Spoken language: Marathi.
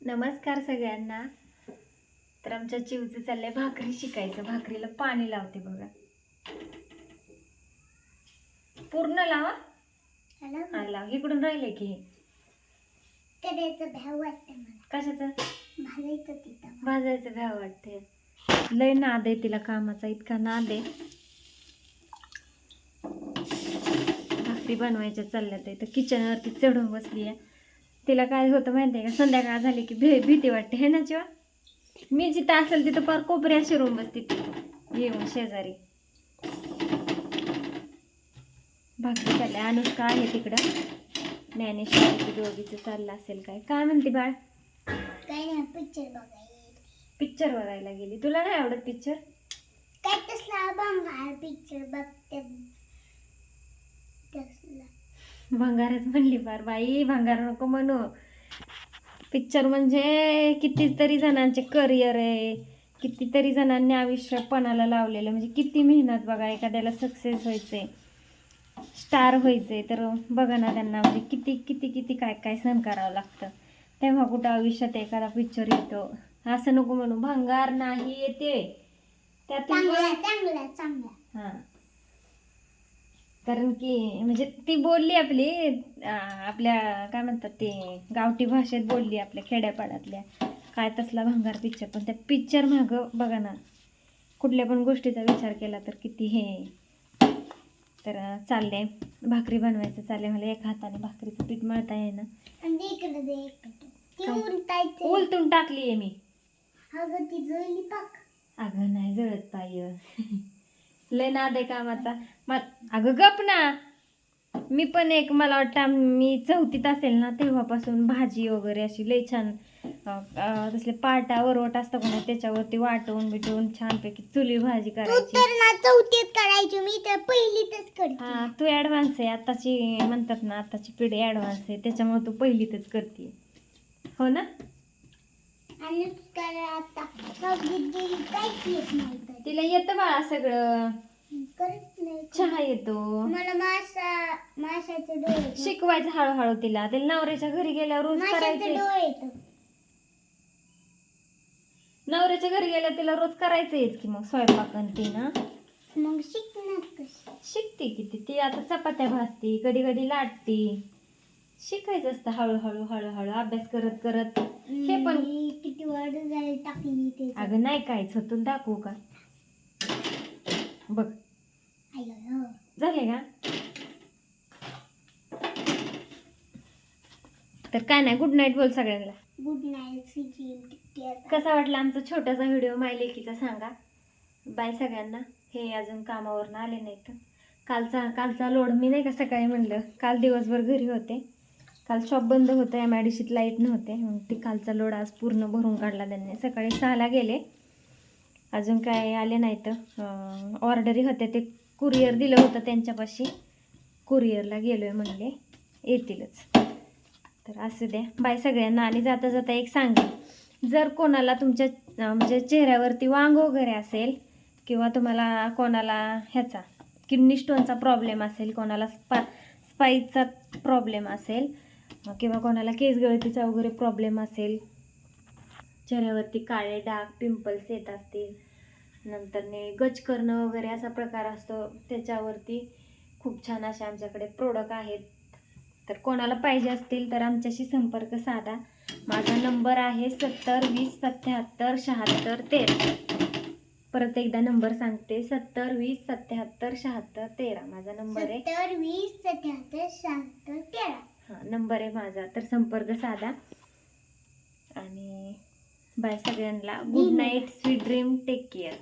नमस्कार सगळ्यांना. तर आमच्या चिवचं चाललंय भाकरी शिकायचं. भाकरीला पाणी लावते बघा. पूर्ण लावा. हा लाव. इकडून राहिले की. हे. भ्याव कशाचं? भाजायचं तिथं. भाजायचं भ्या वाटते लय नाद आहे तिला कामाचा. इतका नाद आहे. भाकरी बनवायच्या चालल्यात. आहे तर किचनवरती चढून बसली आहे तिला काय होतं माहिती आहे का? संध्याकाळ झाली की भे भीती वाटते. हे ना चिवा मी जिथं असेल तिथं फार कोपऱ्या शिरून बसते येऊन शेजारी. भाकरी चालल्या अनुष्का आहे तिकडं. ज्ञानेश्वरीची दोघीचं चाललं असेल काय? काय म्हणते बाळ? काय नाही पिक्चर बघायला पिक्चर बघायला गेली. तुला नाही आवडत पिक्चर काय तसला? पिक्चर बघते. तसला. भंगारच म्हणली फार. बाई भंगार नको म्हणू. पिक्चर म्हणजे कितीतरी जणांचे करिअर आहे. कितीतरी जणांनी आयुष्य पणाला लावलेलं. म्हणजे किती मेहनत बघा एखाद्याला सक्सेस व्हायचंय. स्टार व्हायचंय. तर बघा ना त्यांना म्हणजे किती किती किती काय काय सहन करावं लागतं. तेव्हा कुठं आयुष्यात एखादा पिक्चर येतो. असं नको म्हणू. भंगार नाही येते. त्यातून हां. कारण की म्हणजे ती बोलली आपली आपल्या काय म्हणतात ते गावठी भाषेत बोलली आपल्या खेड्यापाड्यातल्या. काय तसला भंगार पिक्चर पण त्या पिक्चर मागं बघा ना कुठल्या पण गोष्टीचा विचार केला तर किती हे. तर अं, चाललंय. भाकरी बनवायचं चाललंय. मला एका हाताने भाकरीचं पीठ मळता काय? उलटायचं. उलटून टाकली आहे मी. अगं नाही जळत पाय लय नाद आहे कामाचा. मा अगं गप ना. मी पण एक मला वाटतं मी चौथीत असेल ना तेव्हापासून भाजी वगैरे अशी लय छान तसले पाटा वरवट असतं का नाही त्याच्यावरती वाटून बिटून छानपैकी चुली भाजी करायची तर ना चौथीत करायची मी तर पहिलीतच करते. हा तू ॲडव्हान्स आहे आताची म्हणतात ना आताची पिढी ॲडव्हान्स आहे त्याच्यामुळे तू पहिलीतच करते. हो ना? आणि काय आता. तिला येतं बाळा सगळं. करत नाही चहा येतो. मला मासा माशाचे डोळे येतात. शिकवायचं हळूहळू तिला. तिला नवऱ्याच्या घरी गेल्यावर रोज माशाचे करायचे. डोळे येतात नवऱ्याच्या घरी गेल्यावर तिला रोज करायचंच की मग स्वयंपाक आणि ती ना. मग शिकणार कशी? शिकते किती. ती आता चपात्या भाजती कधी कधी लाटती. शिकायचं असतं हळूहळू हळूहळू. अभ्यास करत करत. हे पण मी किती जायला टाकली ते. अगं नाही कायच होतून दाखवू का? बघ. झाले का? तर काय नाही गुड नाईट बोल सगळ्यांना. गुड नाईट कसा वाटला आमचा छोटासा व्हिडिओ माय लेकीचा सांगा? बाय सगळ्यांना. हे अजून कामावरनं आले नाहीत. कालचा कालचा लोड मी नाही का सकाळी म्हणलं काल दिवसभर घरी होते. काल शॉप बंद होतं एम आय डी लाइट नव्हते. मग ती कालचा लोड आज पूर्ण भरून काढला त्यांनी. सकाळी सहाला गेले. अजून काय आले नाहीत. ऑर्डरी होते. ते कुरिअर दिलं होतं त्यांच्यापाशी. कुरिअरला गेलो आहे म्हणले. येतीलच. तर असू द्या. बाय सगळ्यांना आणि जाता जाता एक सांगेन. जर कोणाला तुमच्या म्हणजे चेहऱ्यावरती वांग वगैरे असेल किंवा तुम्हाला कोणाला ह्याचा किडनी स्टोनचा प्रॉब्लेम असेल कोणाला स्पा स्पाईसचा प्रॉब्लेम असेल किंवा कोणाला केस गळतीचा वगैरे प्रॉब्लेम असेल चेहऱ्यावरती काळे डाग पिंपल्स येत असतील. नंतरने गच करणं वगैरे असा प्रकार असतो. त्याच्यावरती खूप छान असे आमच्याकडे प्रोडक्ट आहेत. तर कोणाला पाहिजे असतील तर आमच्याशी संपर्क साधा. माझा नंबर आहे सत्तर वीस सत्याहत्तर शहात्तर तेरा. परत एकदा नंबर सांगते. सत्तर वीस सत्याहत्तर शहात्तर तेरा. माझा नंबर आहे. सत्तर वीस सत्याहत्तर शहात्तर तेरा. हां नंबर आहे माझा. तर संपर्क साधा. बाय सगळ्यांना. Good night sweet dream take care